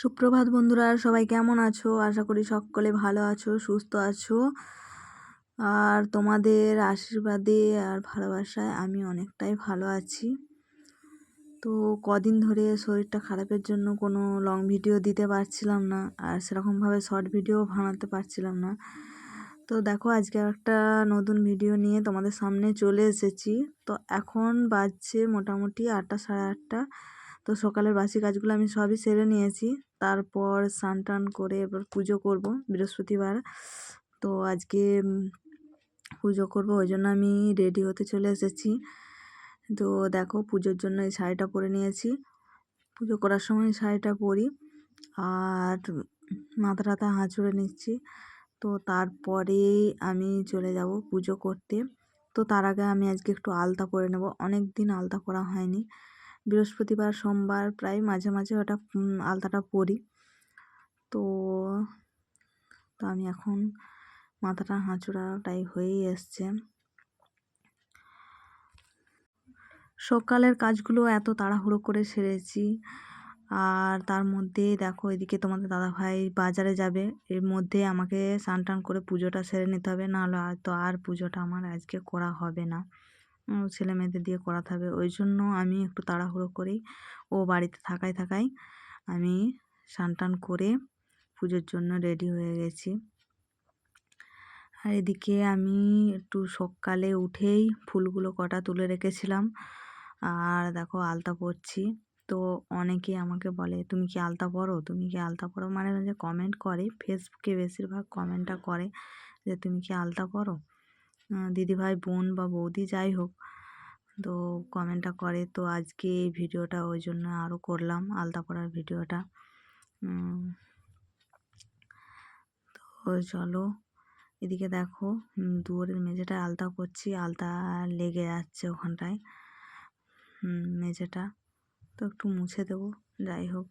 সুপ্রভাত বন্ধুরা, সবাই কেমন আছো? আশা করি সকলে ভালো আছো, সুস্থ আছো। আর তোমাদের আশীর্বাদে আর ভালোবাসায় আমি অনেকটাই ভালো আছি। তো কদিন ধরে শরীরটা খারাপের জন্য কোনো লং ভিডিও দিতে পারছিলাম না, আর সেরকমভাবে শর্ট ভিডিও বানাতে পারছিলাম না। তো দেখো, আজকে একটা নতুন ভিডিও নিয়ে তোমাদের সামনে চলে এসেছি। তো এখন বাজছে মোটামুটি আটটা সাড়ে আটটা। তো সকালের বাসি কাজগুলো আমি সবই সেরে নিয়েছি। তারপর স্নান টান করে এবার পুজো করব বৃহস্পতিবার। তো আজকে পুজো করব ওই জন্য আমি রেডি হতে চলে এসেছি। তো দেখো পুজোর জন্য এই শাড়িটা পরে নিয়েছি। পুজো করার সময় শাড়িটা পরি আর মাথা টাথা হাঁচড়ে নিচ্ছি। তো তারপরে আমি চলে যাব পুজো করতে। তো তার আগে আমি আজকে একটু আলতা পরে নেব। অনেক দিন আলতা পরা হয়নি। বৃহস্পতিবার, সোমবার প্রায় মাঝে মাঝে ওটা আলতাটা পরি। তো তো আমি এখন মাথাটা হাঁচুড়াটাই হয়েই এসছে। সকালের কাজগুলো এত তাড়াহুড়ো করে সেরেছি। আর তার মধ্যে দেখো, এদিকে তোমাদের দাদাভাই বাজারে যাবে। এর মধ্যে আমাকে স্নান টান করে পুজোটা সেরে নিতে হবে। নাহলে তো আর পুজোটা আমার আজকে করা হবে না। ছেলে মেয়েদের দিয়ে করাতে হবে। ওই জন্য আমি একটু তাড়াহুড়ো করেই ও বাড়িতে থাকায় থাকায় আমি স্নান টান করে পুজোর জন্য রেডি হয়ে গেছি। আর এদিকে আমি একটু সকালে উঠেই ফুলগুলো কটা তুলে রেখেছিলাম। আর দেখো আলতা পরছি। তো অনেকে আমাকে বলে, তুমি কি আলতা পরো? তুমি কি আলতা পরো? মানে যে কমেন্ট করে। ফেসবুকে বেশিরভাগ কমেন্টটা করে যে, তুমি কি আলতা পরো? দিদিভাই, বোন বা বৌদি যাই হোক, তো কমেন্টটা করে। তো আজকে এই ভিডিওটা ওই জন্য আরও করলাম, আলতা পরার ভিডিওটা। তো চলো, এদিকে দেখো দুয়ারের মেঝেটা আলতা করছি, আলতা লেগে যাচ্ছে ওখানটায়। মেঝেটা, তো একটু মুছে দেবো, যাই হোক।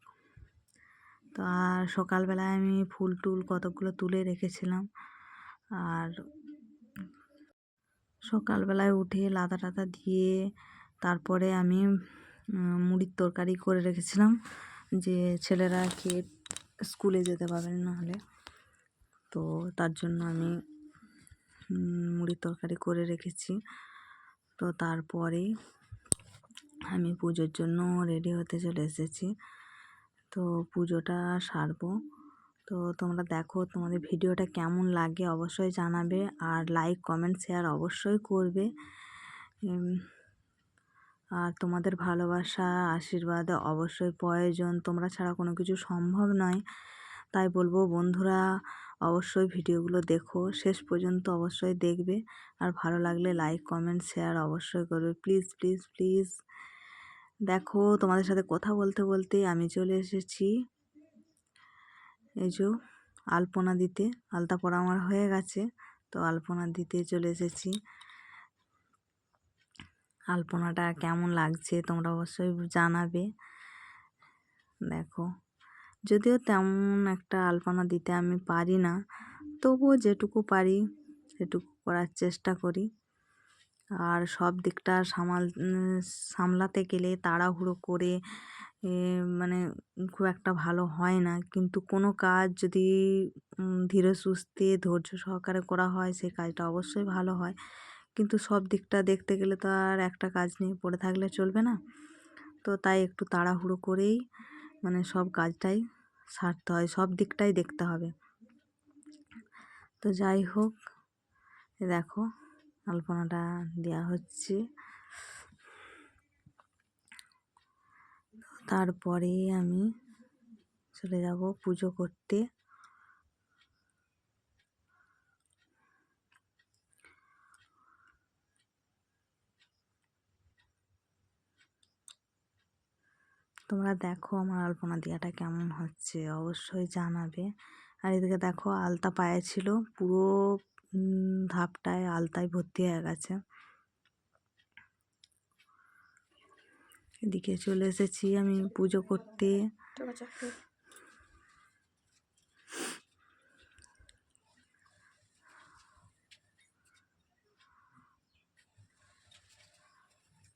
তো আর সকালবেলায় আমি ফুল টুল কতকগুলো তুলে রেখেছিলাম, আর সকালবেলায় উঠে লাদা টাদা দিয়ে তারপরে আমি মুড়ির তরকারি করে রেখেছিলাম যে ছেলেরা খেয়ে স্কুলে যেতে পারবে নাহলে তো তার জন্য আমি মুড়ির তরকারি করে রেখেছি। তো তারপরে আমি পুজোর জন্য রেডি হতে চলে এসেছি। তো পুজোটা সারবো। তো তোমরা দেখো তোমাদের ভিডিওটা কেমন লাগে অবশ্যই জানাবে আর লাইক কমেন্ট শেয়ার অবশ্যই করবে। আর তোমাদের ভালোবাসা, আশীর্বাদ অবশ্যই প্রয়োজন। তোমরা ছাড়া কোনো কিছু সম্ভব নয়। তাই বলব বন্ধুরা, অবশ্যই ভিডিওগুলো দেখো। শেষ পর্যন্ত অবশ্যই দেখবে। আর ভালো লাগলে লাইক কমেন্ট শেয়ার অবশ্যই করবে। প্লিজ প্লিজ প্লিজ দেখো তোমাদের সাথে কথা বলতে বলতে আমি চলে এসেছি। এই যে আলপনা দিতে, আলতা পরা আমার হয়ে গেছে। তো আলপনা দিতে চলে এসেছি। আলপনাটা কেমন লাগছে তোমরা অবশ্যই জানাবে। দেখো, যদিও তেমন একটা আলপনা দিতে আমি পারি না, তবুও যেটুকু পারি সেটুকু করার চেষ্টা করি। আর সব দিকটা সামাল, সামলাতে গেলে, তাড়াহুড়ো করে মানে খুব একটা ভালো হয় না। কিন্তু কোনো কাজ যদি ধীরে সুস্থে ধৈর্য সহকারে করা হয় সেই কাজটা অবশ্যই ভালো হয়। কিন্তু সব দিকটা দেখতে গেলে তো আর একটা কাজ নিয়ে পড়ে থাকলে চলবে না। তো তাই একটু তাড়াহুড়ো করেই মানে সব কাজটাই সারতে হয়, সব দিকটাই দেখতে হবে। তো যাই হোক দেখো, আলপনাটা দেওয়া হচ্ছে। তারপরে আমি চলে যাব পুজো করতে। তোমরা দেখো আমার আলপনা দেওয়াটা কেমন হচ্ছে, অবশ্যই জানাবে। আর এদিকে দেখো আলতা পায়ে ছিল, পুরো ধাপটায় আলতায় ভর্তি হয়ে গেছে। এদিকে চলে এসেছি আমি পুজো করতে।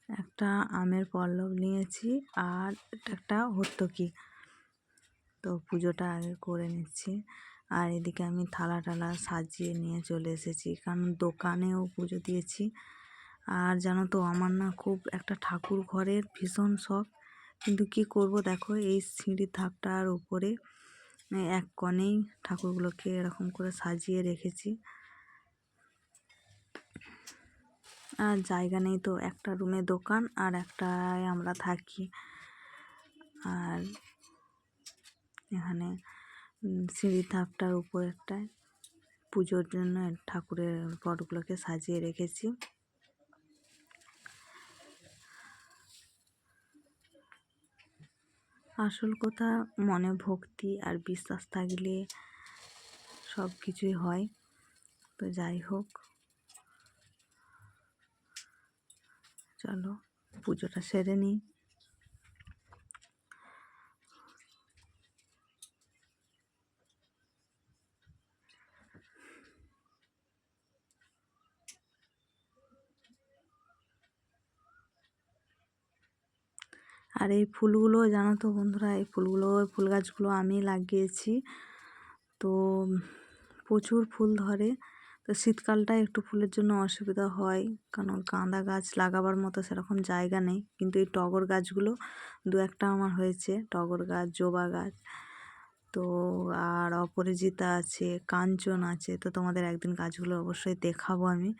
একটা আমের পল্লব নিয়েছি আর একটা হর্তকি তো পুজোটা আগে করে নিচ্ছি। আর এদিকে আমি থালা টালা সাজিয়ে নিয়ে চলে এসেছি। কারণ দোকানেও পুজো দিয়েছি। আর জানো তো আমার না খুব একটা ঠাকুর ঘরের ভীষণ শখ। কিন্তু কি করব দেখো, এই সিঁড়ির ধাপটার উপরে এক কনেই ঠাকুরগুলোকে এরকম করে সাজিয়ে রেখেছি। আর জায়গা নেই তো, একটা রুমে দোকান আর একটায় আমরা থাকি। আর এখানে সিঁড়ির ধাপটার উপরেরটায় পুজোর জন্য ঠাকুরের পটগুলোকে সাজিয়ে রেখেছি। আসল কথা মনে ভক্তি আর বিশ্বাস থাকলে সব কিছুই হয়। তো যাই হোক। চলো, পুজোটা সেরে নিই। আর এই ফুলগুলো, জানো তো বন্ধুরা, এই ফুলগুলো ফুল গাছগুলো আমি লাগিয়েছি। তো প্রচুর ফুল ধরে। তো শীতকালটায় একটু ফুলের জন্য অসুবিধা হয়, কারণ গাঁদা গাছ লাগাবার মতো সেরকম জায়গা নেই। কিন্তু এই টগর গাছগুলো, দু একটা আমার হয়েছে, টগর গাছ, জবা গাছ। তো আর অপরাজিতা আছে, কাঞ্চন আছে, তো তোমাদের একদিন গাছগুলো অবশ্যই দেখাবো আমি।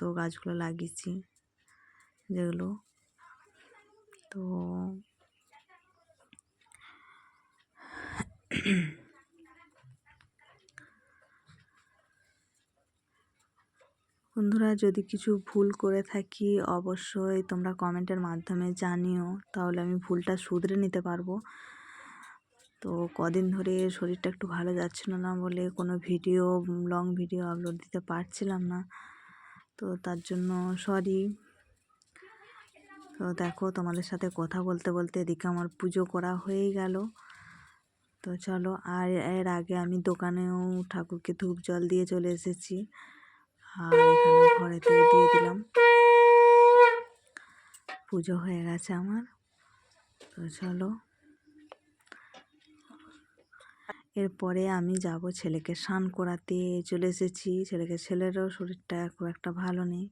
তো গাছগুলো লাগিয়েছি, যেগুলো তো বন্ধুরা যদি কিছু ভুল করে থাকি, অবশ্যই তোমরা কমেন্টের মাধ্যমে জানিও, তাহলে আমি ভুলটা শুধরে নিতে পারব। তো কদিন ধরে শরীরটা একটু ভালো যাচ্ছিল না বলে কোনো ভিডিও লং ভিডিও আপলোড দিতে পারছিলাম না। তো তার জন্য সরি তো দেখো তোমাদের সাথে কথা বলতে বলতে এদিকে আমার পুজো করা হয়েই গেল। তো চলো, আর এর আগে আমি দোকানেও ঠাকুরকে ধূপ জল দিয়ে চলে এসেছি। আর এখানে ঘরেতেও দিয়ে দিলাম। পুজো হয়ে গেছে আমার। তো চলো। এরপরে আমি যাব ছেলেকে স্নান করাতে চলে এসেছি। ছেলেকে, ছেলেরও শরীরটা খুব একটা ভালো নেই।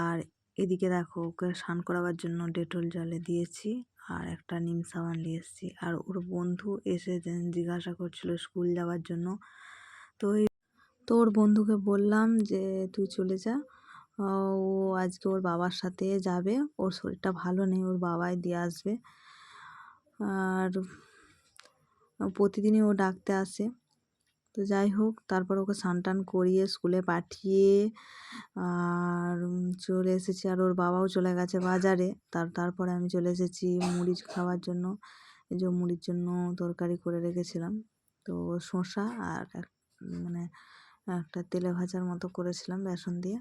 আর এদিকে দেখো, ওকে স্নান করাবার জন্য ডেটল জলে দিয়েছি আর একটা নিম সাবান নিয়ে এসেছি। আর ওর বন্ধু এসে জিজ্ঞাসা করছিল স্কুল যাওয়ার জন্য। তো তো ওর বন্ধুকে বললাম যে, তুই চলে যা। ও আজকে ওর বাবার সাথে যাবে। ওর শরীরটা ভালো নেই, ওর বাবাই দিয়ে আসবে। আর প্রতিদিনই ও ডাকতে আসে। তো যাই হোক, তারপর ওকে স্নান করিয়ে স্কুলে পাঠিয়ে, আর চলে এসেছি। আর ওর বাবাও চলে গেছে বাজারে। তার, তারপরে আমি চলে এসেছি মুড়ি খাওয়ার জন্য। এই যে মুড়ির জন্য তরকারি করে রেখেছিলাম। তো শসা আর মানে একটা তেলে ভাজার মতো করেছিলাম বেসন দিয়ে।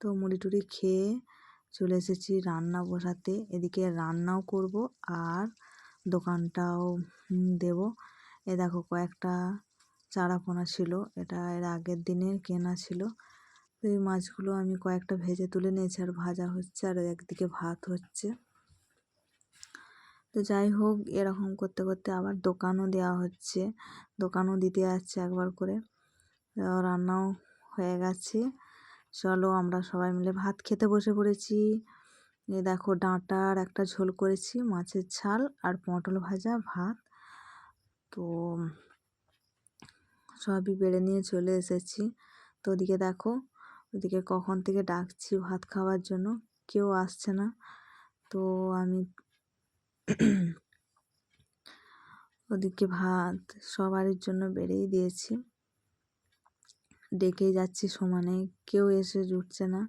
তো মুড়ি টুড়ি খেয়ে চলে এসেছি রান্না বসাতে। এদিকে রান্নাও করব আর দোকানটাও দেব। এ দেখো কয়েকটা চারাপোনা ছিল, এটা এর আগের দিনের কেনা ছিল। তো এই মাছগুলো আমি কয়েকটা ভেজে তুলে নিয়েছি, আর ভাজা হচ্ছে, আর একদিকে ভাত হচ্ছে। তো যাই হোক, এরকম করতে করতে আবার দোকানও দেওয়া হচ্ছে, দোকানও দিতে যাচ্ছে একবার করে। রান্নাও হয়ে গেছে। চলো আমরা সবাই মিলে ভাত খেতে বসে পড়েছি। এ দেখো ডাঁটার একটা ঝোল করেছি, মাছের ঝাল আর পটল ভাজা ভাত। তো সবই বেড়ে নিয়ে চলে এসেছি। তো ওদিকে দেখো, ওদিকে কখন থেকে ডাকছি ভাত খাওয়ার জন্য, কেউ আসছে না। তো আমি ওদিকে ভাত সবারই জন্য বেড়েই দিয়েছি। ডেকেই যাচ্ছি সমানে, কেউ এসে জুটছে না।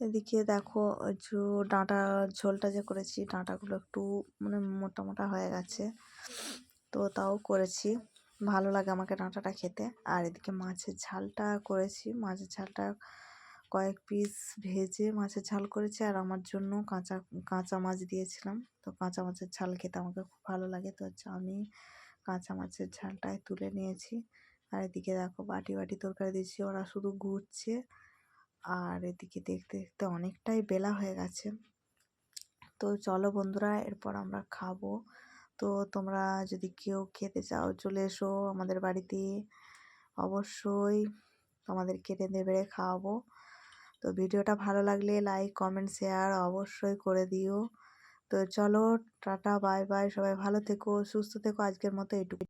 এদিকে দেখো, যে ডাঁটা ঝোলটা যে করেছি, ডাঁটাগুলো একটু মানে মোটা মোটা হয়ে গেছে। তো তাও করেছি। ভালো লাগে আমাকে ডাঁটাটা খেতে। আর এদিকে মাছের ঝালটা করেছি। মাছের ঝালটা কয়েক পিস ভেজে মাছের ঝাল করেছি। আর আমার জন্য কাঁচা কাঁচা মাছ দিয়েছিলাম। তো কাঁচা মাছের ঝাল খেতে আমাকে খুব ভালো লাগে। তো হচ্ছে আমি কাঁচা মাছের ঝালটায় তুলে নিয়েছি। আর এদিকে দেখো বাটি বাটি তরকারি দিয়েছি। ওরা শুধু ঘুরছে। আর এদিকে দেখতে দেখতে অনেকটাই বেলা হয়ে গেছে। তো চলো বন্ধুরা, এরপর আমরা খাব। তো তোমরা যদি কেউ খেতে চাও, চলে এসো আমাদের বাড়িতে। অবশ্যই তোমাদেরকে রেঁধে বেড়ে খাওয়াবো। তো ভিডিওটা ভালো লাগলে লাইক কমেন্ট শেয়ার অবশ্যই করে দিও। তো চলো, টাটা বাই বাই সবাই ভালো থেকো, সুস্থ থেকো। আজকের মতো এটুকু